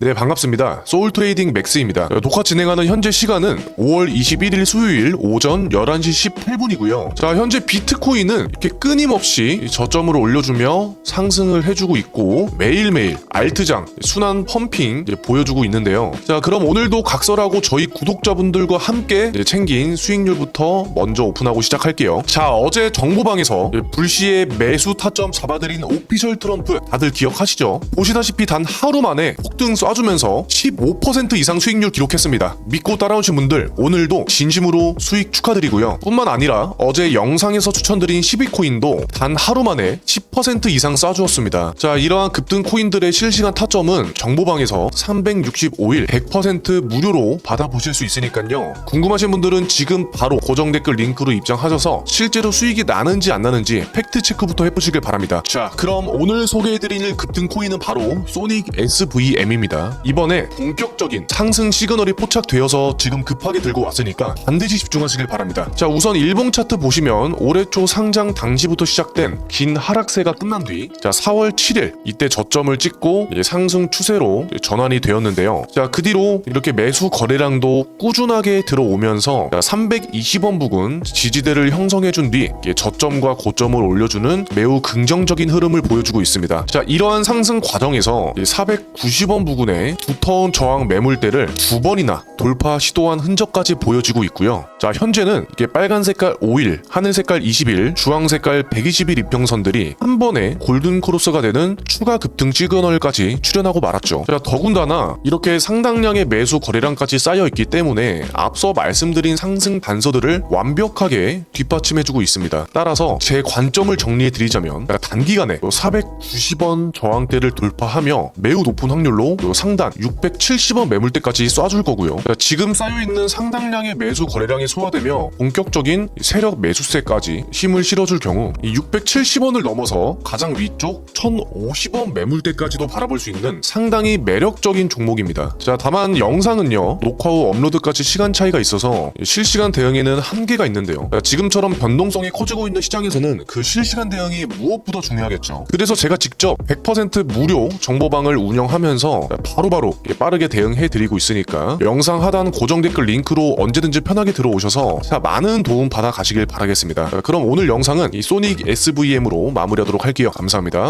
네, 반갑습니다. 소울 트레이딩 맥스입니다. 녹화 진행하는 현재 시간은 5월 21일 수요일 오전 11시 18분이고요. 자, 현재 비트코인은 이렇게 끊임없이 저점을 올려주며 상승을 해주고 있고 매일매일 알트장 순환 펌핑 보여주고 있는데요. 자, 그럼 오늘도 각설하고 저희 구독자분들과 함께 챙긴 수익률부터 먼저 오픈하고 시작할게요. 자, 어제 정보방에서 불시에 매수 타점 잡아드린 오피셜 트럼프 다들 기억하시죠? 보시다시피 단 하루 만에 폭등 쏴 주면서 15% 이상 수익률 기록했습니다. 믿고 따라오신 분들 오늘도 진심으로 수익 축하드리고요. 뿐만 아니라 어제 영상에서 추천드린 12코인도 단 하루 만에 10% 이상 쏴주었습니다. 자, 이러한 급등 코인들의 실시간 타점은 정보방에서 365일 100% 무료로 받아보실 수 있으니까요. 궁금하신 분들은 지금 바로 고정 댓글 링크로 입장하셔서 실제로 수익이 나는지 안 나는지 팩트 체크부터 해보시길 바랍니다. 자, 그럼 오늘 소개해드릴 급등 코인은 바로 소닉 SVM입니다. 이번에 본격적인 상승 시그널이 포착되어서 지금 급하게 들고 왔으니까 반드시 집중하시길 바랍니다. 자, 우선 일봉 차트 보시면 올해 초 상장 당시부터 시작된 긴 하락세가 끝난 뒤, 자, 4월 7일 이때 저점을 찍고 상승 추세로 전환이 되었는데요. 자, 그 뒤로 이렇게 매수 거래량도 꾸준하게 들어오면서 320원 부근 지지대를 형성해 준 뒤 이게 저점과 고점을 올려주는 매우 긍정적인 흐름을 보여주고 있습니다. 자, 이러한 상승 과정에서 490원 부근 에 두터운 저항 매물대를 두 번이나 돌파 시도한 흔적까지 보여지고 있고요. 자, 현재는 이게 빨간 색깔 5일, 하늘 색깔 20일, 주황 색깔 120일 이평선들이 한 번에 골든 크로스가 되는 추가 급등 시그널까지 출현하고 말았죠. 자, 더군다나 이렇게 상당량의 매수 거래량까지 쌓여 있기 때문에 앞서 말씀드린 상승 단서들을 완벽하게 뒷받침해주고 있습니다. 따라서 제 관점을 정리해 드리자면 단기간에 490원 저항대를 돌파하며 매우 높은 확률로 상단 670원 매물대까지 쏴줄 거고요. 지금 쌓여있는 상당량의 매수 거래량이 소화되며 본격적인 세력 매수세까지 힘을 실어줄 경우 이 670원을 넘어서 가장 위쪽 1050원 매물대까지도 바라볼 수 있는 상당히 매력적인 종목입니다. 자, 다만 영상은요 녹화 후 업로드까지 시간 차이가 있어서 실시간 대응에는 한계가 있는데요. 지금처럼 변동성이 커지고 있는 시장에서는 그 실시간 대응이 무엇보다 중요하겠죠. 그래서 제가 직접 100% 무료 정보방을 운영하면서 바로바로 빠르게 대응해 드리고 있으니까 영상 하단 고정 댓글 링크로 언제든지 편하게 들어오셔서 자, 많은 도움 받아 가시길 바라겠습니다. 그럼 오늘 영상은 이 소닉 SVM으로 마무리하도록 할게요. 감사합니다.